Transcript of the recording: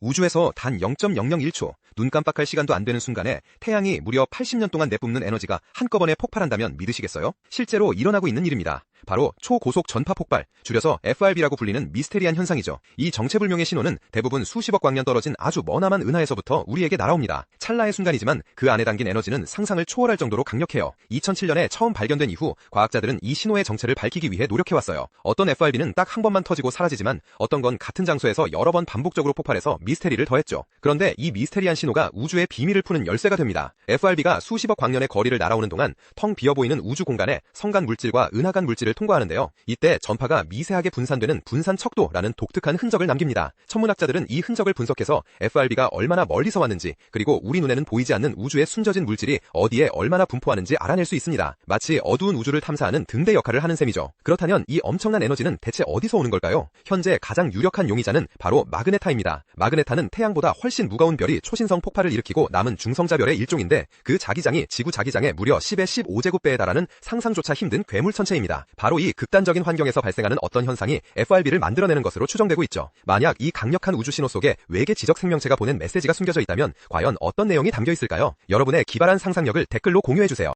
우주에서 단 0.001초, 눈 깜빡할 시간도 안 되는 순간에 태양이 무려 80년 동안 내뿜는 에너지가 한꺼번에 폭발한다면 믿으시겠어요? 실제로 일어나고 있는 일입니다. 바로 초고속 전파 폭발, 줄여서 FRB라고 불리는 미스테리한 현상이죠. 이 정체불명의 신호는 대부분 수십억 광년 떨어진 아주 머나만 은하에서부터 우리에게 날아옵니다. 찰나의 순간이지만 그 안에 담긴 에너지는 상상을 초월할 정도로 강력해요. 2007년에 처음 발견된 이후 과학자들은 이 신호의 정체를 밝히기 위해 노력해왔어요. 어떤 FRB는 딱 한 번만 터지고 사라지지만 어떤 건 같은 장소에서 여러 번 반복적으로 폭발해서 미스테리를 더했죠. 그런데 이 미스테리한 신호가 우주의 비밀을 푸는 열쇠가 됩니다. FRB가 수십억 광년의 거리를 날아오는 동안 텅 비어 보이는 우주 공간에 성간 물질과 은하간 물질을 통과하는데요. 이때 전파가 미세하게 분산되는 분산 척도라는 독특한 흔적을 남깁니다. 천문학자들은 이 흔적을 분석해서 FRB가 얼마나 멀리서 왔는지 그리고 우리 눈에는 보이지 않는 우주의 숨져진 물질이 어디에 얼마나 분포하는지 알아낼 수 있습니다. 마치 어두운 우주를 탐사하는 등대 역할을 하는 셈이죠. 그렇다면 이 엄청난 에너지는 대체 어디서 오는 걸까요? 현재 가장 유력한 용의자는 바로 마그네타입니다. 마그네타는 태양보다 훨씬 무거운 별이 초신성 폭발을 일으키고 남은 중성자별의 일종인데 그 자기장이 지구 자기장의 무려 10의 15제곱배에 달하는 상상조차 힘든 괴물 천체입니다. 바로 이 극단적인 환경에서 발생하는 어떤 현상이 FRB를 만들어내는 것으로 추정되고 있죠. 만약 이 강력한 우주 신호 속에 외계 지적 생명체가 보낸 메시지가 숨겨져 있다면 과연 어떤 내용이 담겨 있을까요? 여러분의 기발한 상상력을 댓글로 공유해주세요.